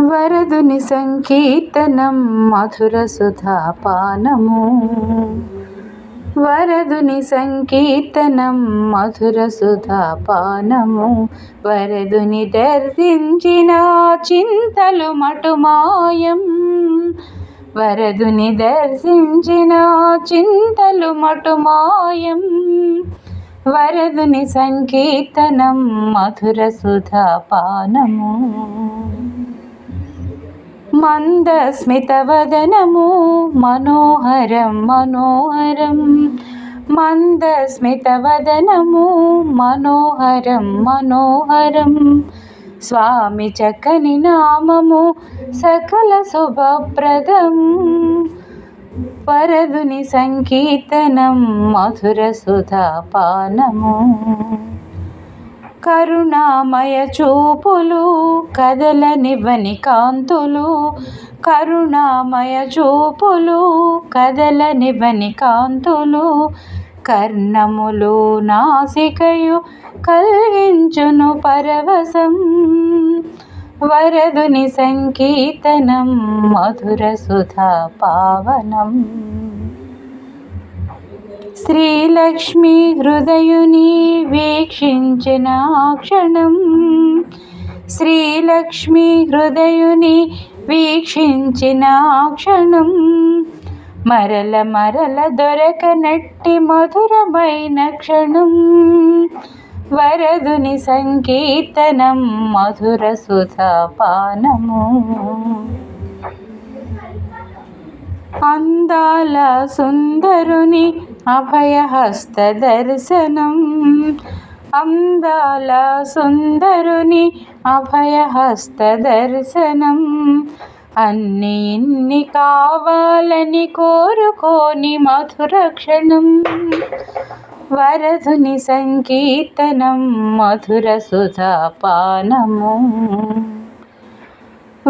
వరదుని సంకీర్తనం మధుర సుధాపానము. వరదుని సంకీర్తనం మధుర సుధాపానము. వరదుని దర్శించిన చింతలు మటుమాయం. వరదుని దర్శించిన చింతలు మటుమాయం. వరదుని సంకీర్తనం మధుర సుధాపానము. మందస్మితవదనము మనోహరం మనోహరం. మందస్మితవదనము మనోహరం మనోహరం. స్వామి చక్కని నామము సకల శుభప్రదం. పరదుని సంకీర్తనం మధుర సుధాపానము. కరుణామయ చూపులు కదలనివ్వని కాంతులు. కరుణామయ చూపులు కదలనివ్వని కాంతులు. కర్ణములు నాసికయు కలిగించును పరవశం. వరదుని సంకీర్తనం మధుర సుధా పావనం. శ్రీలక్ష్మి హృదయుని వీక్షించిన క్షణం శ్రీలక్ష్మి హృదయుని వీక్షించిన క్షణం. మరల మరల దొరకనట్టి మధురమైన క్షణం వరదుని సంకీర్తనం మధుర సుధపానము. అందాల సుందరుని అభయహస్త దర్శనం. అందాల సుందరుని అభయహస్త దర్శనం. అన్ని ఇన్ని కావాలని కోరుకోని మధుర క్షణం. వరధుని సంకీర్తనం మధుర సుధాపానము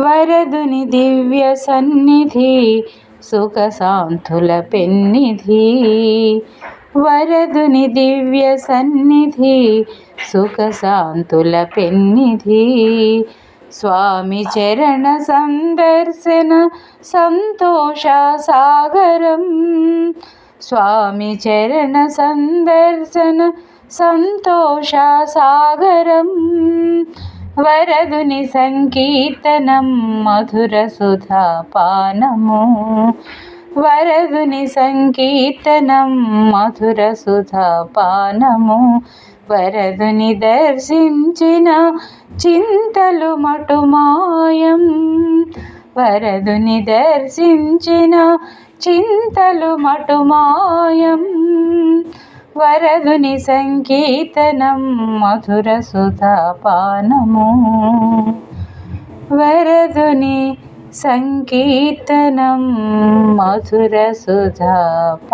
వరదుని దివ్య సన్నిధి సుఖ సుఖశాంతుల పెన్నిధి. వరదుని దివ్య సన్నిధి సుఖ సుఖశాంతుల పెన్నిధి. స్వామి చరణ సందర్శన సంతోష సాగరం. స్వామి చరణ సందర్శన సంతోష సాగరం. వరదుని సంకీర్తనం మధుర సుధాపానము. వరదుని సంకీర్తనం మధుర సుధాపానము. వరదుని దర్శించిన చింతలు మటుమాయం. వరదుని దర్శించిన చింతలు మటుమాయం వరదుని సంకీర్తనం మధుర సుధాపానము వరదుని సంకీర్తనం మధుర సుధాపానము